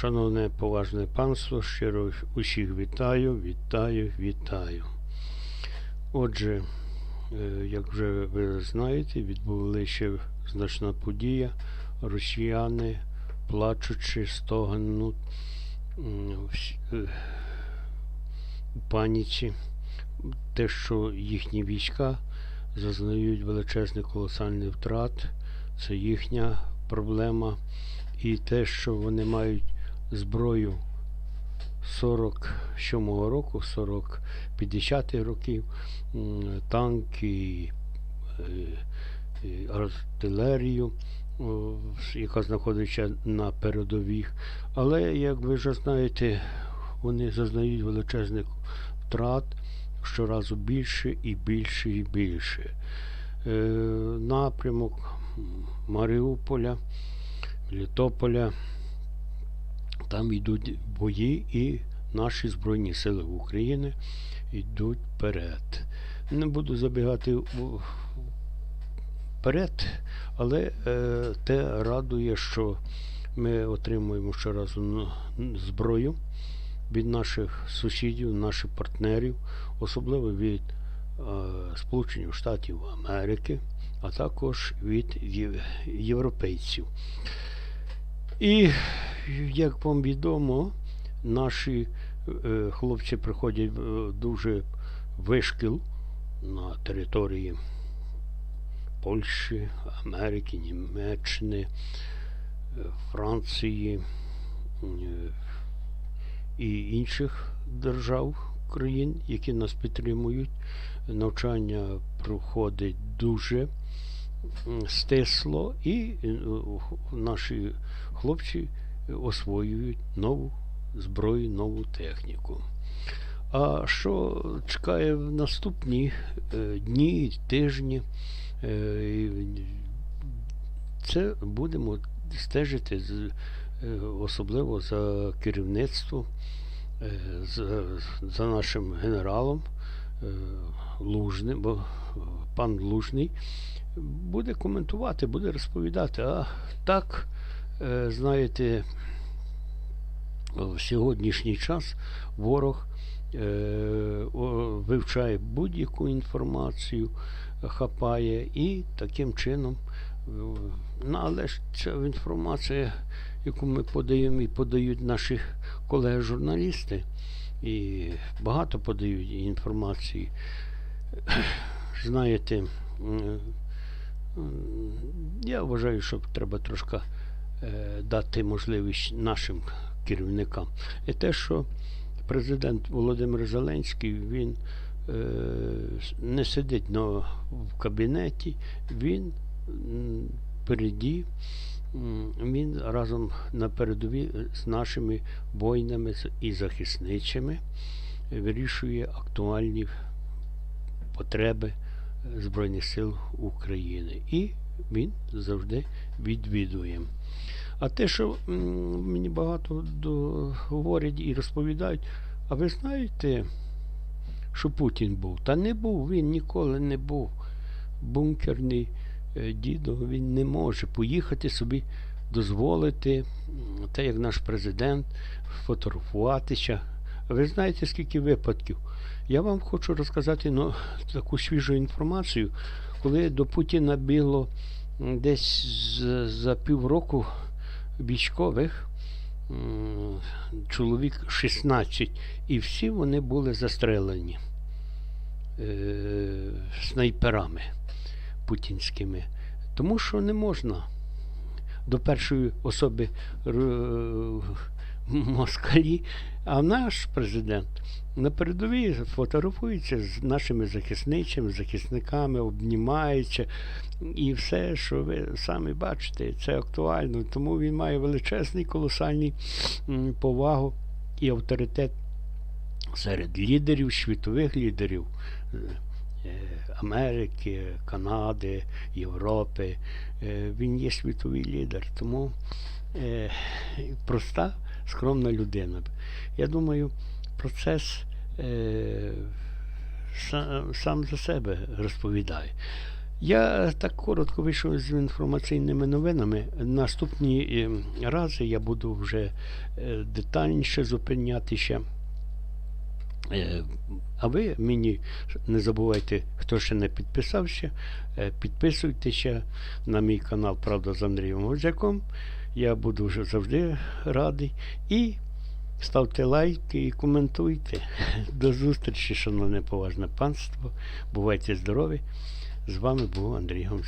Шановне поважне панство, щиро усіх вітаю, вітаю, вітаю. Отже, е, як вже ви знаєте, відбула ще значна подія. Росіяни, плачучи, стогнуть всі- е, у паніці. Те, що їхні війська зазнають величезних колосальних втрат, це їхня проблема. І те, що вони мають зброю 47-го року, 40-50-х років, танки, е, е, артилерію, яка знаходиться на передових. Але, як ви вже знаєте, вони зазнають величезних втрат щоразу більше і більше і більше. Е, Напрямок Маріуполя, Літополя. Там йдуть бої, і наші Збройні Сили України йдуть вперед. Не буду забігати вперед, але е, те радує, що ми отримуємо щоразу зброю від наших сусідів, наших партнерів, особливо від е, Сполучених Штатів Америки, а також від європейців. І як вам відомо, наші е, хлопці приходять в дуже вишкіл на території Польщі, Америки, Німеччини, е, Франції е, і інших держав країн, які нас підтримують. Навчання проходить дуже стисло, і е, наші хлопці освоюють нову зброю, нову техніку. А що чекає в наступні е, дні, тижні? Е, Це будемо стежити е, особливо за керівництвом, за, за нашим генералом Лужним, бо пан Лужний буде коментувати, буде розповідати. А так, знаєте, в сьогоднішній час ворог е, вивчає будь-яку інформацію, хапає і таким чином. е, Ну, але ж ця інформація, яку ми подаємо і подають наші колеги-журналісти, і багато подають інформації. Знаєте, я вважаю, що треба трошки е, дати можливість нашим керівникам. І те, що президент Володимир Зеленський, він е, не сидить на, в кабінеті, він м, впереді, він разом на передовій з нашими воїнами і захисничими вирішує актуальні потреби е, Збройних сил України. І він завжди відвідує. А те, що мені багато говорять і розповідають, а ви знаєте, що Путін був? Та не був, він ніколи не був бункерний е, дідо, він не може поїхати собі дозволити, те, як наш президент, фотографуватися. Ви знаєте, скільки випадків? Я вам хочу розказати ну, таку свіжу інформацію, коли до Путіна біло десь за півроку військових, чоловік 16, і всі вони були застрелені е, снайперами путінськими. Тому що не можна до першої особи р- москалі, а наш президент на передовій фотографується з нашими захисничими, захисниками, обнімається. І все, що ви самі бачите, це актуально. Тому він має величезний, колосальний повагу і авторитет серед лідерів, світових лідерів е, Америки, Канади, Європи. Е, Він є світовий лідер. Тому е, проста, скромна людина. Я думаю, процес е, сам, за себе розповідає. Я так коротко вийшов з інформаційними новинами. Наступні е, рази я буду вже е, детальніше зупинятися. Е, А ви мені не забувайте, хто ще не підписався, е, підписуйтеся на мій канал Правда з Андрієм Гозяком. Я буду вже завжди радий. І ставте лайки і коментуйте. До зустрічі, шановне поважне панство. Бувайте здорові. З вами був Андрій Гомс.